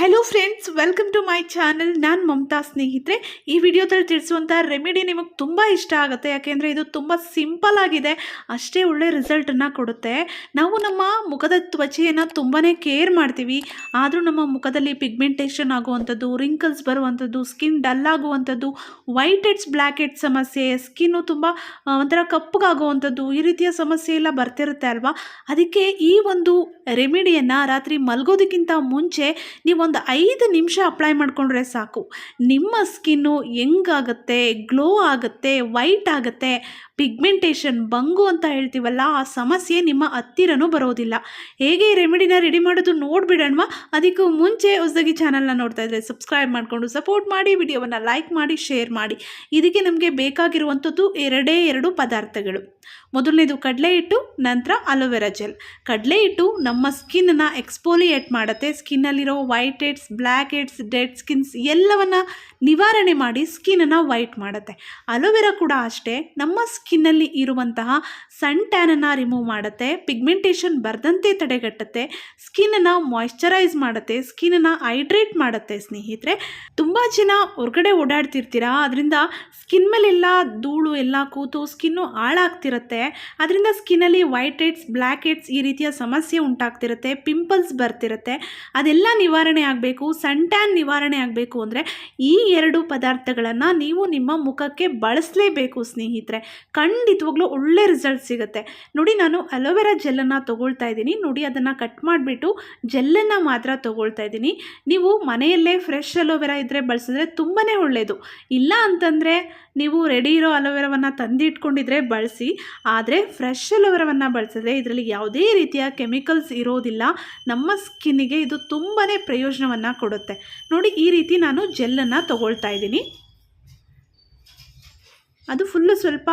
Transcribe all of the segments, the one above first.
Hello friends welcome to my channel ನಾನು ಮಮತಾ ಸ್ನೇಹಿತರೆ. ಈ ವಿಡಿಯೋದಲ್ಲಿ ತಿಳಿಸುವಂಥ ರೆಮಿಡಿ ನಿಮಗೆ ತುಂಬ ಇಷ್ಟ ಆಗುತ್ತೆ. ಯಾಕೆಂದರೆ ಇದು ತುಂಬ ಸಿಂಪಲ್ ಆಗಿದೆ. ಅಷ್ಟೇ ಒಳ್ಳೆ ರಿಸಲ್ಟನ್ನು ಕೊಡುತ್ತೆ. ನಾವು ನಮ್ಮ ಮುಖದ ತ್ವಚೆಯನ್ನು ತುಂಬಾ ಕೇರ್ ಮಾಡ್ತೀವಿ. ಆದರೂ ನಮ್ಮ ಮುಖದಲ್ಲಿ ಪಿಗ್ಮೆಂಟೇಷನ್ ಆಗುವಂಥದ್ದು ರಿಂಕಲ್ಸ್ ಬರುವಂಥದ್ದು ಸ್ಕಿನ್ ಡಲ್ ಆಗುವಂಥದ್ದು ವೈಟ್ ಹೆಡ್ಸ್ ಬ್ಲ್ಯಾಕ್ ಹೆಡ್ಸ್ ಸಮಸ್ಯೆ ಸ್ಕಿನ್ನು ತುಂಬ ಒಂಥರ ಕಪ್ಪಗಾಗುವಂಥದ್ದು ಈ ರೀತಿಯ ಸಮಸ್ಯೆ ಎಲ್ಲ ಬರ್ತಿರುತ್ತೆ ಅಲ್ವಾ? ಅದಕ್ಕೆ ಈ ಒಂದು ರೆಮಿಡಿಯನ್ನು ರಾತ್ರಿ ಮಲಗೋದಕ್ಕಿಂತ ಮುಂಚೆ ನೀವೊಂದು ಐದು ನಿಮಿಷ ಅಪ್ಲೈ ಮಾಡಿಕೊಂಡ್ರೆ ಸಾಕು. ನಿಮ್ಮ ಸ್ಕಿನ್ನು ಹೆಂಗಾಗುತ್ತೆ ಗ್ಲೋ ಆಗುತ್ತೆ, ವೈಟ್ ಆಗುತ್ತೆ, ಪಿಗ್ಮೆಂಟೇಷನ್ ಬಂಗು ಅಂತ ಹೇಳ್ತೀವಲ್ಲ, ಆ ಸಮಸ್ಯೆ ನಿಮ್ಮ ಹತ್ತಿರನೂ ಬರೋದಿಲ್ಲ. ಹೇಗೆ ಈ ರೆಮಿಡಿನ ರೆಡಿ ಮಾಡೋದು ನೋಡಿಬಿಡೋಣವಾ? ಅದಕ್ಕೂ ಮುಂಚೆ ಹೊಸದಾಗಿ ಚಾನಲ್ನ ನೋಡ್ತಾ ಇದ್ದರೆ ಸಬ್ಸ್ಕ್ರೈಬ್ ಮಾಡಿಕೊಂಡು ಸಪೋರ್ಟ್ ಮಾಡಿ, ವಿಡಿಯೋವನ್ನು ಲೈಕ್ ಮಾಡಿ, ಶೇರ್ ಮಾಡಿ. ಇದಕ್ಕೆ ನಮಗೆ ಬೇಕಾಗಿರುವಂಥದ್ದು ಎರಡೇ ಎರಡು ಪದಾರ್ಥಗಳು. ಮೊದಲನೇದು ಕಡಲೆ ಹಿಟ್ಟು, ನಂತರ ಅಲೋವೆರಾ ಜೆಲ್. ಕಡಲೆ ಹಿಟ್ಟು ನಮ್ಮ ಸ್ಕಿನ್ನ ಎಕ್ಸ್ಪೋಲಿಯೇಟ್ ಮಾಡುತ್ತೆ. ಸ್ಕಿನ್ನಲ್ಲಿರೋ white heads black heads dead skins ಎಲ್ಲವನ್ನು ನಿವಾರಣೆ ಮಾಡಿ ಸ್ಕಿನ್ನನ್ನು ವೈಟ್ ಮಾಡುತ್ತೆ. ಅಲೋವೆರಾ ಕೂಡ ಅಷ್ಟೇ, ನಮ್ಮ ಸ್ಕಿನ್ನಲ್ಲಿ ಇರುವಂತಹ ಸನ್ ಟ್ಯಾನನ್ನು ರಿಮೂವ್ ಮಾಡುತ್ತೆ. ಪಿಗ್ಮೆಂಟೇಷನ್ ಬರದಂತೆ ತಡೆಗಟ್ಟುತ್ತೆ. ಸ್ಕಿನ್ನನ್ನು ಮಾಯ್ಶ್ಚರೈಸ್ ಮಾಡುತ್ತೆ. ಸ್ಕಿನ್ನನ್ನು ಹೈಡ್ರೇಟ್ ಮಾಡುತ್ತೆ ಸ್ನೇಹಿತರೆ. ತುಂಬ ಜನ ಹೊರಗಡೆ ಓಡಾಡ್ತಿರ್ತೀರಾ? ಅದರಿಂದ ಸ್ಕಿನ್ ಮೇಲೆಲ್ಲ ಧೂಳು ಎಲ್ಲ ಕೂತು ಸ್ಕಿನ್ನು ಹಾಳಾಗ್ತಿರುತ್ತೆ. ಅದರಿಂದ ಸ್ಕಿನ್ನಲ್ಲಿ ವೈಟ್ ಹೆಡ್ಸ್ ಬ್ಲ್ಯಾಕ್ ಹೆಡ್ಸ್ ಈ ರೀತಿಯ ಸಮಸ್ಯೆ ಉಂಟಾಗ್ತಿರುತ್ತೆ ಪಿಂಪಲ್ಸ್ ಬರ್ತಿರುತ್ತೆ. ಅದೆಲ್ಲ ನಿವಾರಣೆ ಆಗಬೇಕು ಸನ್ ಟ್ಯಾನ್ ನಿವಾರಣೆ ಆಗಬೇಕು ಅಂದರೆ ಈ ಎರಡು ಪದಾರ್ಥಗಳನ್ನು ನೀವು ನಿಮ್ಮ ಮುಖಕ್ಕೆ ಬಳಸಲೇಬೇಕು ಸ್ನೇಹಿತರೆ. ಖಂಡಿತವಾಗ್ಲೂ ಒಳ್ಳೆ ರಿಸಲ್ಟ್ ಸಿಗುತ್ತೆ. ನೋಡಿ ನಾನು ಅಲೋವೆರಾ ಜೆಲ್ಲನ್ನು ತೊಗೊಳ್ತಾ ಇದ್ದೀನಿ. ನೋಡಿ ಅದನ್ನು ಕಟ್ ಮಾಡಿಬಿಟ್ಟು ಜೆಲ್ಲನ್ನು ಮಾತ್ರ ತೊಗೊಳ್ತಾ ಇದ್ದೀನಿ. ನೀವು ಮನೆಯಲ್ಲೇ ಫ್ರೆಶ್ ಅಲೋವೆರಾ ಇದ್ದರೆ ಬಳಸಿದ್ರೆ ತುಂಬಾ ಒಳ್ಳೆಯದು ಇಲ್ಲ ಅಂತಂದರೆ ನೀವು ರೆಡಿ ಇರೋ ಅಲೋವೆರಾವನ್ನು ತಂದಿಟ್ಕೊಂಡಿದ್ರೆ ಬಳಸಿ, ಆದರೆ ಫ್ರೆಶ್ ಅಲೋವೆರಾವನ್ನು ಬಳಸಿದ್ರೆ ಇದರಲ್ಲಿ ಯಾವುದೇ ರೀತಿಯ ಕೆಮಿಕಲ್ಸ್ ಇರೋದಿಲ್ಲ, ನಮ್ಮ ಸ್ಕಿನ್ನಿಗೆ ಇದು ತುಂಬಾ ಪ್ರಯೋಜನವನ್ನು ಕೊಡುತ್ತೆ. ನೋಡಿ, ಈ ರೀತಿ ನಾನು ಜೆಲ್ಲನ್ನು ತೊಗೊಳ್ತಾ ಇದ್ದೀನಿ. ಅದು ಫುಲ್ಲು ಸ್ವಲ್ಪ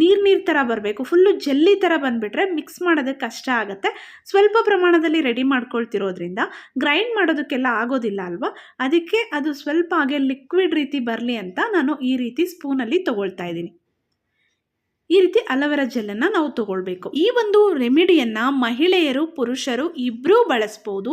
ನೀರು ನೀರು ಥರ ಬರಬೇಕು. ಫುಲ್ಲು ಜೆಲ್ಲಿ ಥರ ಬಂದುಬಿಟ್ರೆ ಮಿಕ್ಸ್ ಮಾಡೋದಕ್ಕೆ ಕಷ್ಟ ಆಗುತ್ತೆ. ಸ್ವಲ್ಪ ಪ್ರಮಾಣದಲ್ಲಿ ರೆಡಿ ಮಾಡ್ಕೊಳ್ತಿರೋದ್ರಿಂದ ಗ್ರೈಂಡ್ ಮಾಡೋದಕ್ಕೆಲ್ಲ ಆಗೋದಿಲ್ಲ ಅಲ್ವಾ? ಅದಕ್ಕೆ ಅದು ಸ್ವಲ್ಪ ಹಾಗೆ ಲಿಕ್ವಿಡ್ ರೀತಿ ಬರಲಿ ಅಂತ ನಾನು ಈ ರೀತಿ ಸ್ಪೂನಲ್ಲಿ ತೊಗೊಳ್ತಾ ಇದ್ದೀನಿ. ಈ ರೀತಿ ಅಲೋವೆರಾ ಜೆಲ್ಲನ್ನು ನಾವು ತಗೊಳ್ಬೇಕು. ಈ ಒಂದು ರೆಮಿಡಿಯನ್ನು ಮಹಿಳೆಯರು, ಪುರುಷರು ಇಬ್ಬರೂ ಬಳಸ್ಬೋದು.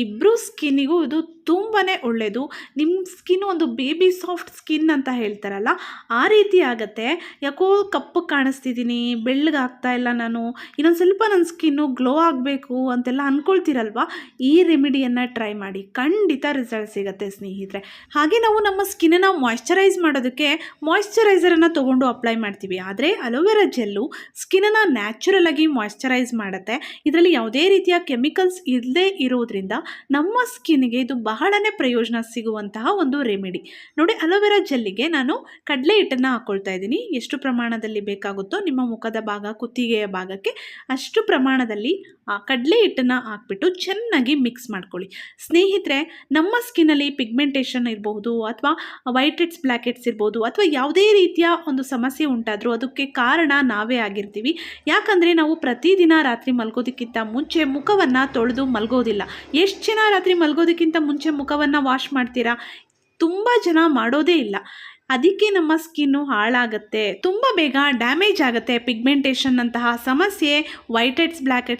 ಇಬ್ಬರೂ ಸ್ಕಿನ್ನಿಗೂ ಇದು ತುಂಬಾ ಒಳ್ಳೆಯದು ನಿಮ್ಮ ಸ್ಕಿನ್ ಒಂದು ಬೇಬಿ ಸಾಫ್ಟ್ ಸ್ಕಿನ್ ಅಂತ ಹೇಳ್ತಾರಲ್ಲ, ಆ ರೀತಿ ಆಗುತ್ತೆ. ಯಾಕೋ ಕಪ್ಪು ಕಾಣಿಸ್ತಿದ್ದೀನಿ ಬೆಳ್ಳಗಾಗ್ತಾ ಇಲ್ಲ ನಾನು, ಇನ್ನೊಂದು ಸ್ವಲ್ಪ ನನ್ನ ಸ್ಕಿನ್ನು ಗ್ಲೋ ಆಗಬೇಕು ಅಂತೆಲ್ಲ ಅಂದ್ಕೊಳ್ತೀರಲ್ವ ಈ ರೆಮಿಡಿಯನ್ನು ಟ್ರೈ ಮಾಡಿ, ಖಂಡಿತ ರಿಸಲ್ಟ್ ಸಿಗುತ್ತೆ ಸ್ನೇಹಿತರೆ. ಹಾಗೆ ನಾವು ನಮ್ಮ ಸ್ಕಿನ್ನನ್ನು ಮಾಯ್ಶ್ಚರೈಸ್ ಮಾಡೋದಕ್ಕೆ ಮಾಯ್ಶ್ಚರೈಸರನ್ನು ತೊಗೊಂಡು ಅಪ್ಲೈ ಮಾಡ್ತೀವಿ. ಆದರೆ ಅಲೋವೆರಾ ಜೆಲ್ಲು ಸ್ಕಿನ್ನನ್ನು ನ್ಯಾಚುರಲ್ ಆಗಿ ಮಾಯಶ್ಚರೈಸ್ ಮಾಡುತ್ತೆ. ಇದರಲ್ಲಿ ಯಾವುದೇ ರೀತಿಯ ಕೆಮಿಕಲ್ಸ್ ಇಲ್ಲದೆ ಇರೋದ್ರಿಂದ ನಮ್ಮ ಸ್ಕಿನ್ಗೆ ಇದು ಬಹಳನೇ ಪ್ರಯೋಜನ ಸಿಗುವಂತಹ ಒಂದು ರೆಮಿಡಿ. ನೋಡಿ, ಅಲೋವೆರಾ ಜೆಲ್ಲಿಗೆ ನಾನು ಕಡಲೆ ಹಿಟ್ಟನ್ನು ಹಾಕ್ಕೊಳ್ತಾ ಇದ್ದೀನಿ. ಎಷ್ಟು ಪ್ರಮಾಣದಲ್ಲಿ ಬೇಕಾಗುತ್ತೋ ನಿಮ್ಮ ಮುಖದ ಭಾಗ, ಕುತ್ತಿಗೆಯ ಭಾಗಕ್ಕೆ ಅಷ್ಟು ಪ್ರಮಾಣದಲ್ಲಿ ಆ ಕಡಲೆ ಹಿಟ್ಟನ್ನು ಹಾಕ್ಬಿಟ್ಟು ಚೆನ್ನಾಗಿ ಮಿಕ್ಸ್ ಮಾಡ್ಕೊಳ್ಳಿ. ಸ್ನೇಹಿತರೆ, ನಮ್ಮ ಸ್ಕಿನ್ನಲ್ಲಿ ಪಿಗ್ಮೆಂಟೇಷನ್ ಇರಬಹುದು ಅಥವಾ ವೈಟ್ ಹೆಡ್ಸ್ ಬ್ಲ್ಯಾಕ್ ಹೆಡ್ಸ್ ಇರ್ಬೋದು ಅಥವಾ ಯಾವುದೇ ರೀತಿಯ ಒಂದು ಸಮಸ್ಯೆ ಉಂಟಾದರೂ ಅದಕ್ಕೆ ಕಾರಣ ನಾವೇ ಆಗಿರ್ತೀವಿ. ಯಾಕಂದರೆ ನಾವು ಪ್ರತಿದಿನ ರಾತ್ರಿ ಮಲ್ಗೋದಕ್ಕಿಂತ ಮುಂಚೆ ಮುಖವನ್ನು ತೊಳೆದು ಮಲ್ಗೋದಿಲ್ಲ. ಎಷ್ಟು ಜನ ರಾತ್ರಿ ಮಲ್ಗೋದಕ್ಕಿಂತ ಮುಂಚೆ ಮುಖವನ್ನು ವಾಶ್ ಮಾಡ್ತೀರಾ? ತುಂಬ ಜನ ಮಾಡೋದೇ ಇಲ್ಲ. ಅದಕ್ಕೆ ನಮ್ಮ ಸ್ಕಿನ್ನು ಹಾಳಾಗುತ್ತೆ. ತುಂಬ ಬೇಗ ಡ್ಯಾಮೇಜ್ ಆಗುತ್ತೆ ಪಿಗ್ಮೆಂಟೇಷನ್ ಅಂತಹ ಸಮಸ್ಯೆ ವೈಟ್ ಹೆಡ್ಸ್ ಬ್ಲ್ಯಾಕ್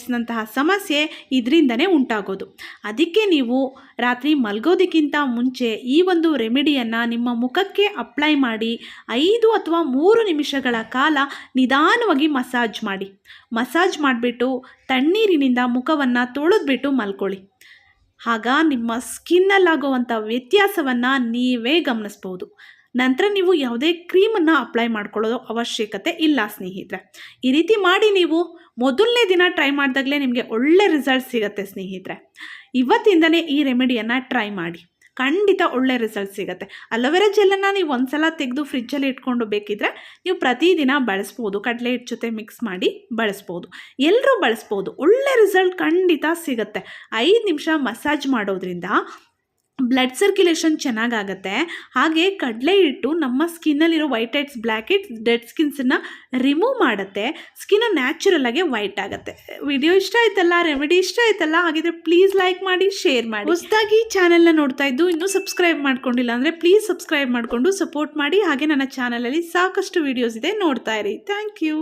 ಸಮಸ್ಯೆ ಇದರಿಂದನೇ ಉಂಟಾಗೋದು. ಅದಕ್ಕೆ ನೀವು ರಾತ್ರಿ ಮಲ್ಗೋದಕ್ಕಿಂತ ಮುಂಚೆ ಈ ಒಂದು ರೆಮಿಡಿಯನ್ನು ನಿಮ್ಮ ಮುಖಕ್ಕೆ ಅಪ್ಲೈ ಮಾಡಿ ಐದು ಅಥವಾ ಮೂರು ನಿಮಿಷಗಳ ಕಾಲ ನಿಧಾನವಾಗಿ ಮಸಾಜ್ ಮಾಡಿ. ಮಸಾಜ್ ಮಾಡಿಬಿಟ್ಟು ತಣ್ಣೀರಿನಿಂದ ಮುಖವನ್ನು ತೊಳೆದ್ಬಿಟ್ಟು ಮಲ್ಕೊಳ್ಳಿ. ಆಗ ನಿಮ್ಮ ಸ್ಕಿನ್ನಲ್ಲಾಗುವಂಥ ವ್ಯತ್ಯಾಸವನ್ನು ನೀವೇ ಗಮನಿಸ್ಬೋದು. ನಂತರ ನೀವು ಯಾವುದೇ ಕ್ರೀಮನ್ನು ಅಪ್ಲೈ ಮಾಡ್ಕೊಳ್ಳೋದು ಅವಶ್ಯಕತೆ ಇಲ್ಲ, ಸ್ನೇಹಿತರೆ. ಈ ರೀತಿ ಮಾಡಿ ನೀವು ಮೊದಲನೇ ದಿನ ಟ್ರೈ ಮಾಡಿದಾಗಲೇ ನಿಮಗೆ ಒಳ್ಳೆ ರಿಸಲ್ಟ್ ಸಿಗುತ್ತೆ, ಸ್ನೇಹಿತರೆ. ಇವತ್ತಿಂದಲೇ ಈ ರೆಮಿಡಿಯನ್ನು ಟ್ರೈ ಮಾಡಿ. ಖಂಡಿತ ಒಳ್ಳೆ ರಿಸಲ್ಟ್ ಸಿಗುತ್ತೆ. ಅಲೋವೆರಾ ಜೆಲ್ಲನ್ನು ನೀವು ಒಂದ್ಸಲ ತೆಗೆದು ಫ್ರಿಜ್ಜಲ್ಲಿ ಇಟ್ಕೊಂಡು ಬೇಕಿದ್ರೆ ನೀವು ಪ್ರತಿದಿನ ಬಳಸ್ಬೋದು. ಕಡಲೆ ಹಿಟ್ಟು ಜೊತೆ ಮಿಕ್ಸ್ ಮಾಡಿ ಬಳಸ್ಬೋದು. ಎಲ್ಲರೂ ಬಳಸ್ಬೋದು. ಒಳ್ಳೆ ರಿಸಲ್ಟ್ ಖಂಡಿತ ಸಿಗುತ್ತೆ. ಐದು ನಿಮಿಷ ಮಸಾಜ್ ಮಾಡೋದ್ರಿಂದ ಬ್ಲಡ್ ಸರ್ಕ್ಯುಲೇಷನ್ ಚೆನ್ನಾಗಾಗತ್ತೆ. ಹಾಗೆ ಕಡಲೆ ಹಿಟ್ಟು ನಮ್ಮ ಸ್ಕಿನ್ನಲ್ಲಿರೋ white heads black heads dead ಸ್ಕಿನ್ಸನ್ನು remove ಮಾಡುತ್ತೆ. ಸ್ಕಿನ್ನು ನ್ಯಾಚುರಲ್ ಆಗಿ ವೈಟ್ ಆಗುತ್ತೆ. ವಿಡಿಯೋ ಇಷ್ಟ ಆಯ್ತಲ್ಲ? ರೆಮಿಡಿ ಇಷ್ಟ ಆಯ್ತಲ್ಲ? ಹಾಗಿದ್ರೆ ಪ್ಲೀಸ್ ಲೈಕ್ ಮಾಡಿ ಶೇರ್ ಮಾಡಿ. ಹೊಸದಾಗಿ ಚಾನೆಲ್ನ ನೋಡ್ತಾ ಇದ್ದು ಇನ್ನೂ ಸಬ್ಸ್ಕ್ರೈಬ್ ಮಾಡ್ಕೊಂಡಿಲ್ಲ ಅಂದರೆ ಪ್ಲೀಸ್ ಸಬ್ಸ್ಕ್ರೈಬ್ ಮಾಡಿಕೊಂಡು ಸಪೋರ್ಟ್ ಮಾಡಿ. ಹಾಗೆ ನನ್ನ ಚಾನಲಲ್ಲಿ ಸಾಕಷ್ಟು ವೀಡಿಯೋಸ್ ಇದೆ ನೋಡ್ತಾ ಇರಿ. Thank you